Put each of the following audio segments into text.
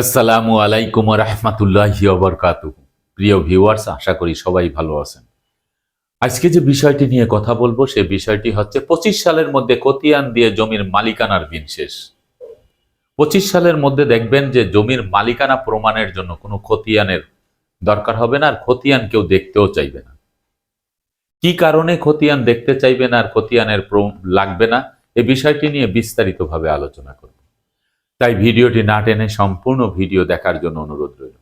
আসসালামু আলাইকুম রহমতুল্লাহি বরকাতু প্রিয় ভিউয়ার্স, আশা করি সবাই ভালো আছেন। আজকে যে বিষয়টি নিয়ে কথা বলব, সে বিষয়টি হচ্ছে পঁচিশ সালের মধ্যে খতিয়ান দিয়ে জমির মালিকানার দিন শেষ পঁচিশ সালের মধ্যে দেখবেন যে জমির মালিকানা প্রমাণের জন্য কোনো খতিয়ানের দরকার হবে না, আর খতিয়ান কেউ দেখতেও চাইবে না। কি কারণে খতিয়ান দেখতে চাইবে না, আর খতিয়ানের লাগবে না, এ বিষয়টি নিয়ে বিস্তারিতভাবে আলোচনা করব। তাই ভিডিওটি না টেনে সম্পূর্ণ ভিডিও দেখার জন্য অনুরোধ রইল।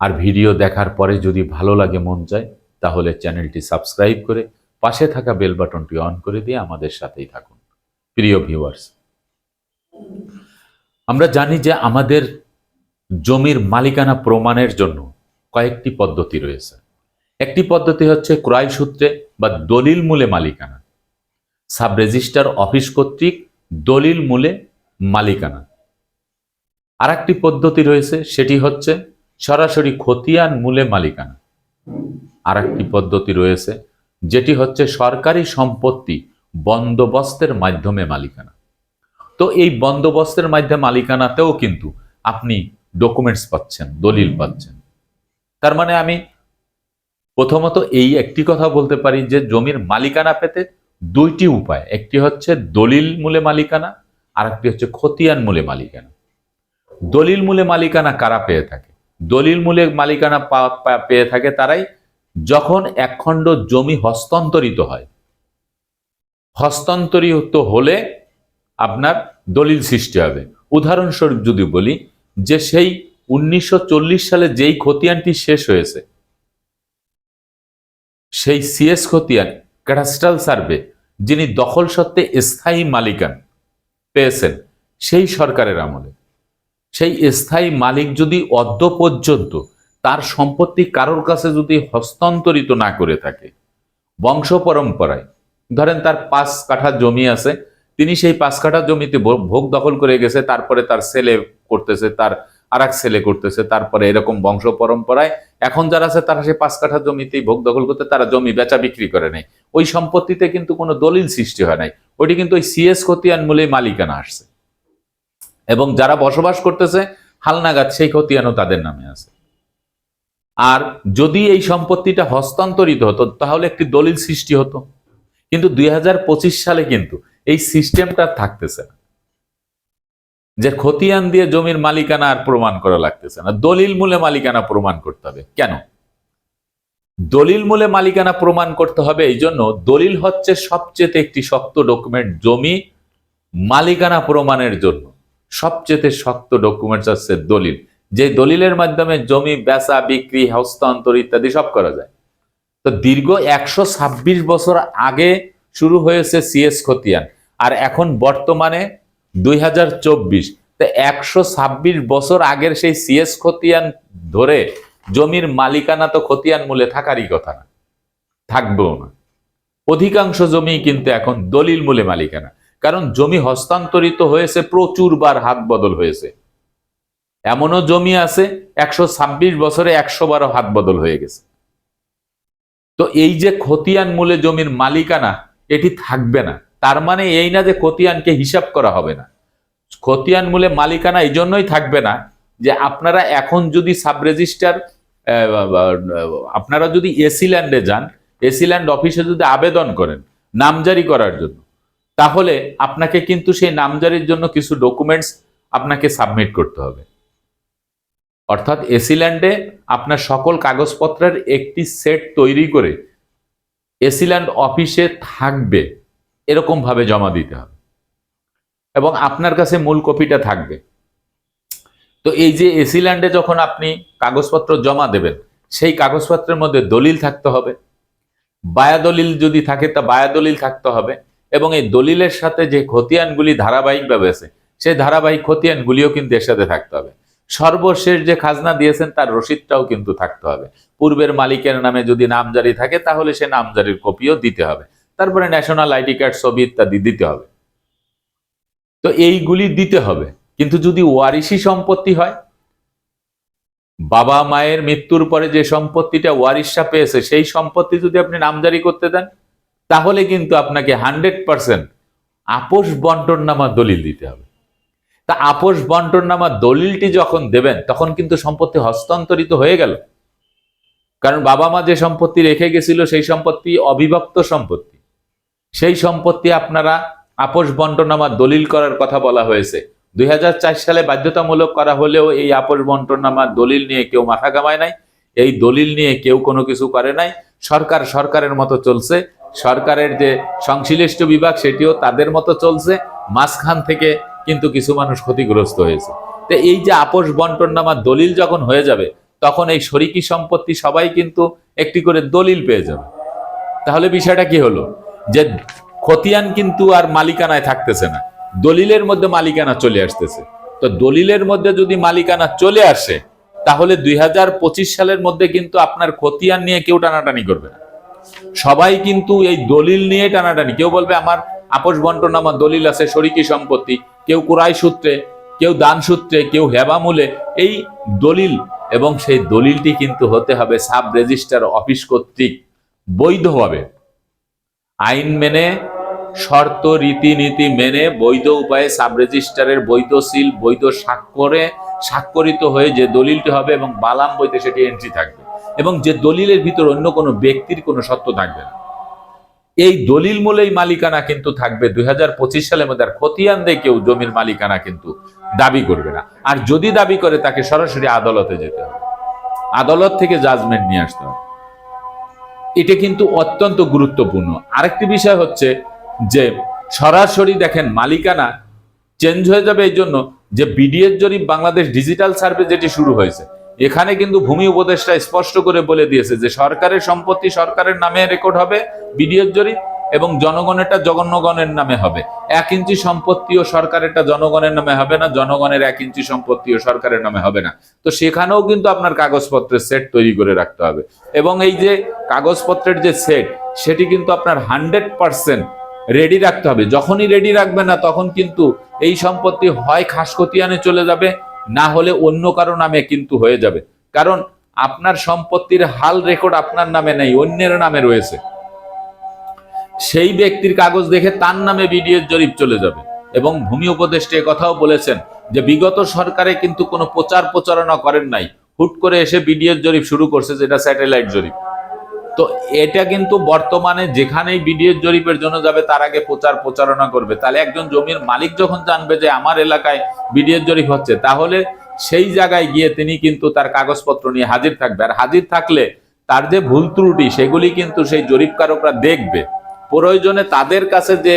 আর ভিডিও দেখার পরে যদি ভালো লাগে, মন চায়, তাহলে চ্যানেলটি সাবস্ক্রাইব করে পাশে থাকা বেল বাটনটি অন করে দিয়ে আমাদের সাথেই থাকুন। প্রিয় ভিউয়ার্স, আমরা জানি যে আমাদের জমির মালিকানা প্রমাণের জন্য কয়েকটি পদ্ধতি রয়েছে। একটি পদ্ধতি হচ্ছে ক্রয় সূত্রে বা দলিল মূলে মালিকানা। সাব রেজিস্টার অফিস কর্তৃক দলিল মূলে মালিকানা। আর একটি পদ্ধতি রয়েছে, সেটি হচ্ছে সরাসরি খতিয়ান মূলে মালিকানা। আর একটি পদ্ধতি রয়েছে, যেটি হচ্ছে সরকারি সম্পত্তি বন্দোবস্তের মাধ্যমে মালিকানা। তো এই বন্দোবস্তের মাধ্যমে মালিকানাতেও কিন্তু আপনি ডকুমেন্টস পাচ্ছেন, দলিল পাচ্ছেন। তার মানে আমি প্রথমত এই একটি কথা বলতে পারি যে, জমির মালিকানা পেতে দুইটি উপায়, একটি হচ্ছে দলিল মূলে মালিকানা আর একটি হচ্ছে খতিয়ান মূলে মালিকানা। দলিল মূলে মালিকানা কারা পেয়ে থাকে? দলিল মূলে মালিকানা পেয়ে থাকে তারাই যখন একখণ্ড জমি হস্তান্তরিত হয়। হস্তান্তরিত হলে আপনার দলিল সৃষ্টি হবে। উদাহরণস্বরূপ যদি বলি যে সেই উনিশশো চল্লিশ সালে যেই খতিয়ানটি শেষ হয়েছে, সেই সিএস খতিয়ান, ক্যাডাস্ট্রাল সার্ভে, যিনি দখল সত্ত্বে স্থায়ী মালিকান পেয়েছেন, সেই সরকারের আমলে। সেই স্থায়ী মালিক যদি অদ্য পর্যন্ত তার সম্পত্তি কারোর কাছে যদি হস্তান্তরিত না করে থাকে, বংশ পরম্পরায়, ধরেন তার পাঁচ কাঠা জমি আছে, তিনি সেই পাঁচ কাঠা জমিতে ভোগ দখল করে গেছে, তারপরে তার ছেলে করতেছে, তার আর এক ছেলে করতেছে, তারপরে এরকম বংশ পরম্পরায়, এখন যারা আছে তারা সেই পাঁচ কাঠা জমিতেই ভোগ দখল করতে, তারা জমি বেচা বিক্রি করে নেই ওই সম্পত্তিতে কিন্তু কোনো দলিল সৃষ্টি হয় নাই। ওইটি কিন্তু ওই সিএস খতিয়ান মূলেই মালিকানা আসছে। এবং যারা বসবাস করতেছে, হালনাগাদ সেই খতিয়ানও তাদের নামে আছে। আর যদি এই সম্পত্তিটা হস্তান্তরিত হতো, তাহলে একটি দলিল সৃষ্টি হতো। কিন্তু দুই হাজার পঁচিশ সালে কিন্তু এই সিস্টেমটা থাকতেছে না। যে খতিয়ান দিয়ে জমির মালিকানা আর প্রমাণ করা লাগতেছে না। দলিল মূলে মালিকানা প্রমাণ করতে হবে। কেন? দলিল মূলে মালিকানা প্রমাণ করতে হবে এই জন্য দলিল হচ্ছে সবচেয়ে একটি শক্ত ডকুমেন্ট জমি মালিকানা প্রমাণের জন্য। সবচেয়ে শক্ত ডকুমেন্টস হচ্ছে দলিল। যে দলিলের মাধ্যমে জমি, বেচা, বিক্রি, হস্তান্তর ইত্যাদি সব করা যায়। তো দীর্ঘ একশো ছাব্বিশ বছর আগে শুরু হয়েছে সিএস খতিয়ান, আর এখন বর্তমানে দুই হাজার চব্বিশ। তো একশো ছাব্বিশ বছর আগের সেই সিএস খতিয়ান ধরে জমির মালিকানা তো খতিয়ান মূলে থাকারই কথা না, থাকবেও না। অধিকাংশ জমি কিন্তু এখন দলিল মূলে মালিকানা। কারণ জমি হস্তান্তরিত হয়েছে, প্রচুর বার হাত বদল হয়েছে। এমনও জমি আছে, একশো ছাব্বিশ বছরে একশো বারো হাত বদল হয়ে গেছে। তো এই যে খতিয়ান মূলে জমির মালিকানা, এটি থাকবে না। তার মানে এই না যে খতিয়ানকে হিসাব করা হবে না। খতিয়ান মূলে মালিকানা এই জন্যই থাকবে না যে আপনারা এখন যদি সাব রেজিস্টার আপনারা যদি এসি ল্যান্ডে যান, এসি ল্যান্ড অফিসে যদি আবেদন করেন, নামজারি করার জন্য তাহলে আপনাকে কিন্তু সেই নামজারির জন্য কিছু ডকুমেন্টস আপনাকে সাবমিট করতে হবে। অর্থাৎ এসিল্যান্ডে আপনার সকল কাগজপত্রের একটি সেট তৈরি করে এসিল্যান্ড অফিসে থাকবে, এরকম ভাবে জমা দিতে হবে। এবং আপনার কাছে মূল কপিটা থাকবে। তো এই যে এসিল্যান্ডে যখন আপনি কাগজপত্র জমা দেবেন, সেই কাগজপত্রের মধ্যে দলিল থাকতে হবে। বায়া দলিল যদি থাকে, তা বায়া দলিল থাকতে হবে। এবং এই দলিলের সাথে যে খতিয়ানগুলি ধারাবাহিকভাবে আছে, সেই ধারাবাহিক খতিয়ানগুলিও কিন্তু এর সাথে থাকতে হবে। সর্বশেষ যে খাজনা দিয়েছেন, তার রসিদটাও কিন্তু থাকতে হবে। পূর্বের মালিকের নামে যদি নামজারি থাকে, তাহলে সে নামজারির কপিও দিতে হবে। তারপরে ন্যাশনাল আইডি কার্ড ছবি ইত্যাদি দিতে হবে। তো এইগুলি দিতে হবে। কিন্তু যদি ওয়ারিশি সম্পত্তি হয়, বাবা মায়ের মৃত্যুর পরে যে সম্পত্তিটা ওয়ারিশা পেয়েছে, সেই সম্পত্তি যদি আপনি নামজারি করতে দেন তাহলে কিন্তু আপনাকে হান্ড্রেড পার্সেন্ট আপোষ বন্টন নামা দলিল দিতে হবে। তা আপোষ বন্টন নামা দলিলটি যখন দেবেন, তখন কিন্তু সম্পত্তি হস্তান্তরিত হয়ে গেল। কারণ বাবা মা যে সম্পত্তি রেখে গেছিল, সেই সম্পত্তি অবিভক্ত সম্পত্তি। সেই সম্পত্তি আপনারা আপোষ বন্টনামা দলিল করার কথা বলা হয়েছে। দুই হাজার চার সালে বাধ্যতামূলক করা হলেও এই আপোষ বন্টনামা দলিল নিয়ে কেউ মাথা কামায় নাই। এই দলিল নিয়ে কেউ কোনো কিছু করে নাই। সরকার সরকারের মতো চলছে। সরকারের যে সংশ্লিষ্ট বিভাগ, সেটিও তাদের মতো চলছে। মাঝখান থেকে কিন্তু কিছু মানুষ ক্ষতিগ্রস্ত হয়েছে। তো এই যে আপোষ বন্টন নামার দলিল যখন হয়ে যাবে, তখন এই শরিকি সম্পত্তি সবাই কিন্তু একটি করে দলিল পেয়ে যাবে। তাহলে বিষয়টা কি হলো? যে খতিয়ান কিন্তু আর মালিকানায় থাকতেছে না। দলিলের মধ্যে মালিকানা চলে আসতেছে। তো দলিলের মধ্যে যদি মালিকানা চলে আসে, তাহলে দুই হাজার পঁচিশ সালের মধ্যে কিন্তু আপনার খতিয়ান নিয়ে কেউ টানাটানি করবে না। সবাই কিন্তু এই দলিল নিয়ে টানাটানি। কেউ বলবে আমার আপোষ বন্টন, আমার দলিল আছে, শরিকি সম্পত্তি, কেউ কুরাই সূত্রে, কেউ দান সূত্রে, কেউ হেবামূলে এই দলিল এবং সেই দলিলটি কিন্তু হতে হবে সাব রেজিস্টার অফিস কর্তৃক বৈধভাবে। আইন মেনে, শর্ত, রীতিনীতি মেনে বৈধ উপায়ে সাব রেজিস্টারের বৈধ সিল, বৈধ স্বাক্ষরে স্বাক্ষরিত হয়ে যে দলিলটি হবে এবং বালাম বইতে সেটি এন্ট্রি থাকবে। এবং যে দলিলের ভিতর অন্য কোনো ব্যক্তির কোনো সত্য থাকবে না। এই দলিল মূলেই মালিকানা কিন্তু থাকবে। দুই সালের মধ্যে আর খতিয়ান দিয়ে কেউ জমির মালিকানা কিন্তু দাবি করবে না। আর যদি দাবি করে, তাকে সরাসরি আদালতে যেতে হবে। আদালত থেকে জাজমেন্ট নিয়ে আসতে হবে। এটা কিন্তু অত্যন্ত গুরুত্বপূর্ণ। আরেকটি বিষয় হচ্ছে যে, সরাসরি দেখেন মালিকানা চেঞ্জ হয়ে যাবে এই জন্য যে বিডিএস জরিপ বাংলাদেশ ডিজিটাল সার্ভে যেটি শুরু হয়েছে এখানে কিন্তু ভূমি উপদেষ্টা স্পষ্ট করে বলে দিয়েছে যে সরকারের সম্পত্তি সরকারের নামে রেকর্ড হবে বিডিএস জরিপ এবং জনগণেরটা জনগণের নামে হবে। এক ইঞ্চি সম্পত্তিও সরকারেরটা জনগণের নামে হবে না, জনগণের এক ইঞ্চি সম্পত্তিও সরকারের নামে হবে না। তো সেখানেও কিন্তু আপনার কাগজপত্রের সেট তৈরি করে রাখতে হবে। এবং এই যে কাগজপত্রের যে সেট সেটি কিন্তু আপনার হান্ড্রেড পার্সেন্ট রেডি রাখতে হবে। যখনই রেডি রাখবে না, তখন কিন্তু এই সম্পত্তি হয় খাস খতিয়ানে চলে যাবে। না হলে অন্য কারও নামে কিন্তু হয়ে যাবে। কারণ আপনার সম্পত্তির হাল রেকর্ড আপনার নামে নেই, অন্যের নামে রয়েছে। সেই ব্যক্তির কাগজ দেখে তার নামে বিডিএস জরিপ চলে যাবে এবং ভূমি উপদেষ্টা কথাও বলেছেন যে বিগত সরকারে কিন্তু কোনো প্রচার প্রচারণা করেন নাই। হুট করে এসে বিডিএস জরিপ শুরু করছে, যেটা স্যাটেলাইট জরিপ। তো এটা কিন্তু বর্তমানে যেখানেই বিডিএস জরিপের জন্য যাবে, তার আগে প্রচার প্রচারণা করবে। তাহলে একজন জমির মালিক যখন জানবে যে আমার এলাকায় বিডিএস জরিপ হচ্ছে, তাহলে সেই জায়গায় গিয়ে তিনি কিন্তু তার কাগজপত্র নিয়ে হাজির থাকবে। আর হাজির থাকলে তার যে ভুল ত্রুটি, সেগুলি কিন্তু সেই জরিপকারকরা দেখবে। প্রয়োজনে তাদের কাছে যে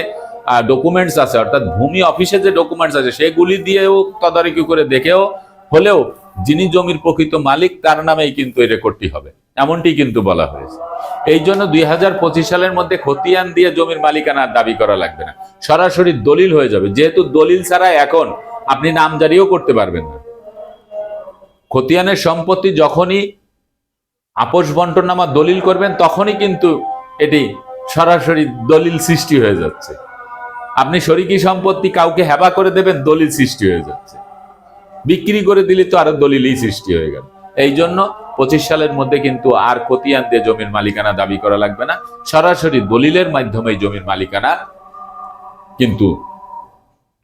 ডকুমেন্টস আছে, অর্থাৎ ভূমি অফিসে যে ডকুমেন্টস আছে, সেগুলি দিয়েও তদারকি করে দেখেও হলেও যিনি জমির প্রকৃত মালিক, তার নামেই কিন্তু এই রেকর্ডটি হবে। এমনটি কিন্তু বলা হয়েছে। এই জন্য দুই হাজার পঁচিশ সালের মধ্যে খতিয়ান দিয়ে জমির মালিকানার দাবি করা লাগবে না। সরাসরি দলিল হয়ে যাবে। যেহেতু দলিল ছাড়া এখন আপনি নামজারিও করতে পারবেন না। খতিয়ানের সম্পত্তি যখনই আপোষ বন্টনামা দলিল করবেন, তখনই কিন্তু এটি সরাসরি দলিল সৃষ্টি হয়ে যাচ্ছে। আপনি শরিকি সম্পত্তি কাউকে হেবা করে দেবেন, দলিল সৃষ্টি হয়ে যাচ্ছে। বিক্রি করে দিলে তো আরও দলিলই সৃষ্টি হয়ে গেল। এই জন্য পঁচিশ সালের মধ্যে কিন্তু আর খতিয়ান দিয়ে জমির মালিকানা দাবি করা লাগবে না। সরাসরি দলিলের মাধ্যমে জমির মালিকানা কিন্তু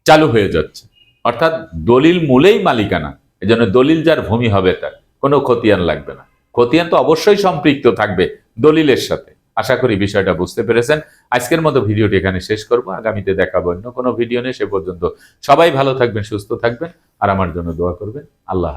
চালু হয়ে যাচ্ছে। অর্থাৎ দলিল মূলেই মালিকানা। এই জন্য দলিল যার ভূমি হবে তার। কোনো খতিয়ান লাগবে না। খতিয়ান তো অবশ্যই সম্পৃক্ত থাকবে দলিলের সাথে। আশা করি বিষয়টা বুঝতে পেরেছেন। আজকের মতো ভিডিওটি এখানে শেষ করব। আগামীতে দেখাবো অন্য কোনো ভিডিও নেই সে পর্যন্ত সবাই ভালো থাকবেন, সুস্থ থাকবেন। আর আমার জন্য দোয়া করবেন। আল্লাহ